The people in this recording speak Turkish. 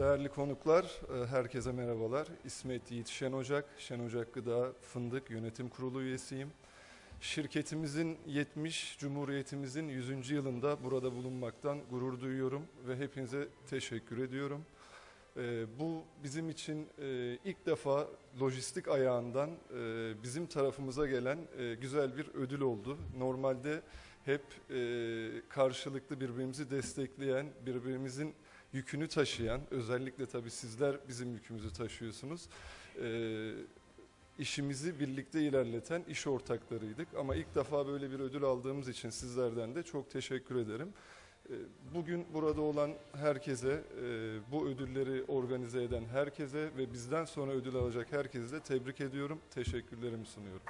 Değerli konuklar, e, herkese merhabalar. İsmet Yiğit Şen Ocak, Şen Ocak Gıda Fındık Yönetim Kurulu üyesiyim. Şirketimizin 70, Cumhuriyetimizin 100. yılında burada bulunmaktan gurur duyuyorum ve hepinize teşekkür ediyorum. E, Bu bizim için e, ilk defa lojistik ayağından bizim tarafımıza gelen güzel bir ödül oldu. Normalde hep karşılıklı birbirimizi destekleyen, birbirimizin yükünü taşıyan, özellikle tabii sizler bizim yükümüzü taşıyorsunuz. E, işimizi birlikte ilerleten iş ortaklarıydık. Ama ilk defa böyle bir ödül aldığımız için sizlerden de çok teşekkür ederim. E, Bugün burada olan herkese, e, bu ödülleri organize eden herkese ve bizden sonra ödül alacak herkese de tebrik ediyorum, teşekkürlerimi sunuyorum.